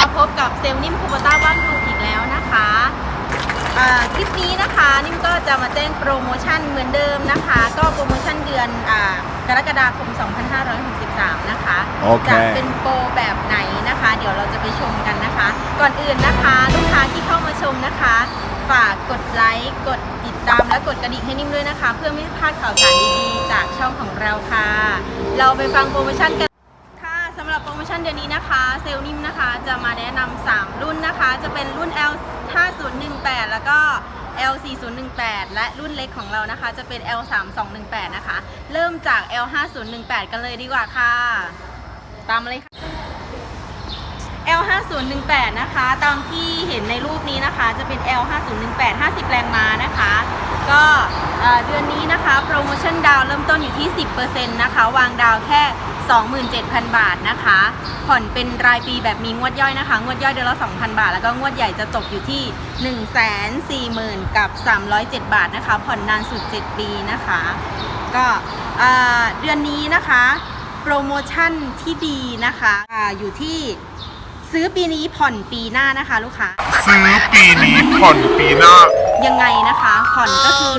มาพบกับเซลล์นิ่มคูโบต้าบ้านดูอีกแล้วนะคะอ่าคลิปนี้นะคะนิ่มก็จะมาแจ้งโปรโมชั่นเหมือนเดิมนะคะ ก็โปรโมชั่นเดือนอากรกฎาคม 2563 นะคะโอเคจะเป็นโปรแบบไหนนะคะ เดี๋ยวเราจะไปชมกันนะคะ ก่อนอื่นนะคะลูกค้าที่เข้ามาชมนะคะฝากกดไลค์กดติดตามและกดกระดิ่งให้นิ่มด้วยนะคะ เพื่อไม่พลาดข่าวสารดีๆ จากช่องของเราค่ะ เราไปฟังโปรโมชั่นกันค่ะสำหรับโปรโมชั่นเดือนนี้นะคะ เซลล์นิ่มนะคะจะมาแนะนำ3รุ่นนะคะ จะเป็นรุ่น L 5018แล้วก็ L 4018และรุ่นเล็กของเรานะคะ จะเป็น L 3218นะคะ เริ่มจาก L 5018กันเลยดีกว่าค่ะ ตามเลยค่ะ L 5018นะคะ ตามที่เห็นในรูปนี้นะคะ จะเป็น L 5018 50 แรงม้านะคะ ก็เอ่อเดือนนี้นะคะ โปรโมชั่นดาวเริ่มต้นอยู่ที่ 10%นะคะ วางดาวแค่ 27,000 บาทนะคะ ผ่อนเป็นรายปีแบบมีงวดย่อยนะคะ งวดย่อยเดือนละ 2,000 บาท แล้วก็งวดใหญ่จะตกอยู่ที่ 140,000 กับ 307 บาทนะคะ ผ่อนนานสุด 7 ปีนะคะ ก็เอ่อเดือนนี้นะคะ โปรโมชั่นที่ดีนะคะอาอยู่ที่ซื้อปีนี้ผ่อนปีหน้านะคะ ลูกค้า ซื้อปีนี้ผ่อนปีหน้า ยังไงนะคะ ผ่อนก็คือ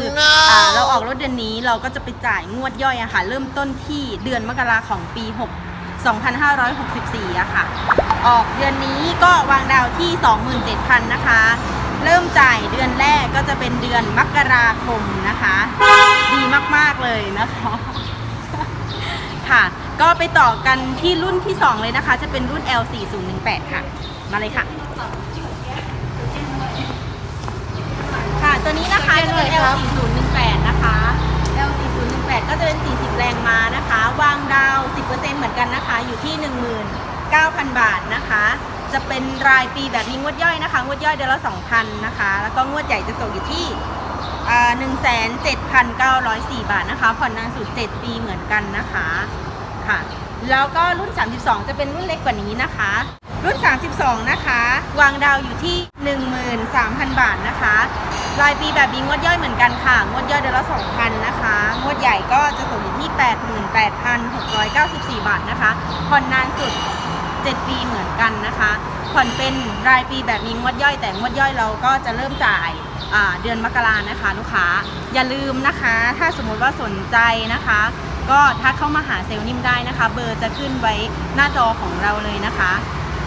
อ่าเราออกรถเดือนนี้เราก็จะไปจ่ายงวดย่อยอะค่ะ เริ่มต้นที่เดือนมกราของปี 6 2564อะค่ะ ออกเดือนนี้ก็วางดาวที่ 27,000 นะคะ เริ่มจ่ายเดือนแรกก็จะเป็นเดือนมกราคมนะคะ ดีมากๆเลยนะคะค่ะ ก็ไปต่อกันที่รุ่นที่ 2 เลยนะคะ จะเป็นรุ่น L4018 ค่ะ มาเลยค่ะ ค่ะ ตัวนี้นะคะจะเป็น L4018 นะคะ L4018 ก็จะเป็น 40 แรงม้านะคะ วางดาว 10%เหมือนกันนะคะ อยู่ที่ 19,000 บาทนะคะ จะเป็นรายปีแบบมีงวดย่อยนะคะ งวดย่อยเดือนละ 2,000 นะคะ แล้วก็งวดใหญ่จะตกอยู่ที่อ่า1,7,904 บาทนะคะ ผ่อนนานสุด 7 ปีเหมือนกันนะคะค่ะ แล้วก็รุ่น 32 จะเป็นรุ่นเล็กกว่านี้นะคะ รุ่น 32 นะคะ วางดาวอยู่ที่ 13,000 บาทนะคะ รายปีแบบมีงวดย่อยเหมือนกันค่ะ งวดย่อยเดือนละ 2,000 นะคะ งวดใหญ่ก็จะตกอยู่ที่ 88,694 บาทนะคะ ผ่อนนานสุด 7 ปีเหมือนกันนะคะ ผ่อนเป็นรายปีแบบมีงวดย่อย แต่งวดย่อยเราก็จะเริ่มจ่ายาเดือนมกรานะคะ ลูกค้า อย่าลืมนะคะ ถ้าสมมุติว่าสนใจนะคะ ก็ทักเข้ามาหาเซลล์นิ่มได้นะคะ เบอร์จะขึ้นไว้หน้าจอของเราเลยนะคะ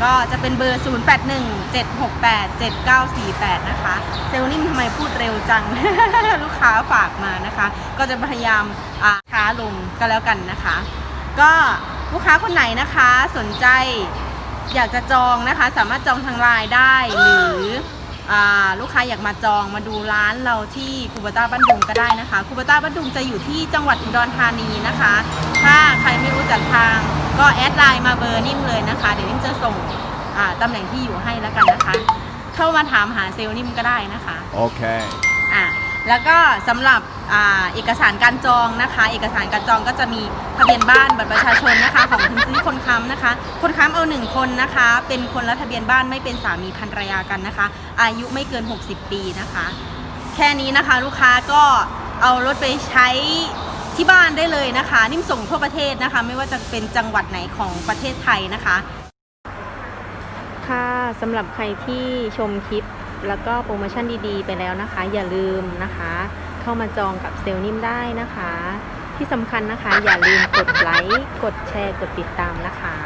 ก็จะเป็นเบอร์ 0817687948 นะคะ เซลล์นิ่มทำไมพูดเร็วจัง ลูกค้าฝากมานะคะ ก็จะพยายามช้าลงก็แล้วกันนะคะ ก็ลูกค้าคนไหนนะคะสนใจอยากจะจองนะคะ สามารถจองทางไลน์ได้หรือ ลูกค้าอยากมาจองมาดูร้านเราที่คูเบต้าบ้านดุงก็ได้นะคะคูเบต้าบ้านดุงจะอยู่ที่จังหวัดอุดรธานีนะคะ ถ้าใครไม่รู้จักทางก็แอดไลน์มาเบอร์นิ่มเลยนะคะ เดี๋ยวนิ่มจะส่งอ่าตำแหน่งที่อยู่ให้แล้วกันนะคะ เข้ามาถามหาเซลล์นิ่มก็ได้นะคะ Okay. อะแล้วก็สำหรับ อ่าเอกสารการจองนะคะ เอกสารการจองก็จะมีทะเบียนบ้านบัตรประชาชนนะคะ ของคนซื้อคนค้ำนะคะ คนค้ำเอาหนึ่งคนนะคะ เป็นคนละทะเบียนบ้านไม่เป็นสามีภรรยากันนะคะ อายุไม่เกิน 60 ปีนะคะ แค่นี้นะคะลูกค้าก็เอารถไปใช้ที่บ้านได้เลยนะคะ นิ่มส่งทั่วประเทศนะคะ ไม่ว่าจะเป็นจังหวัดไหนของประเทศไทยนะคะ ค่ะสำหรับใครที่ชมคลิปแล้วก็โปรโมชั่นดีๆ ไปแล้วนะคะ อย่าลืมนะคะ เข้ามาจองกับเซลล์นิ่มได้นะคะ ที่สำคัญนะคะ อย่าลืมกดไลค์ กดแชร์ กดติดตามนะคะ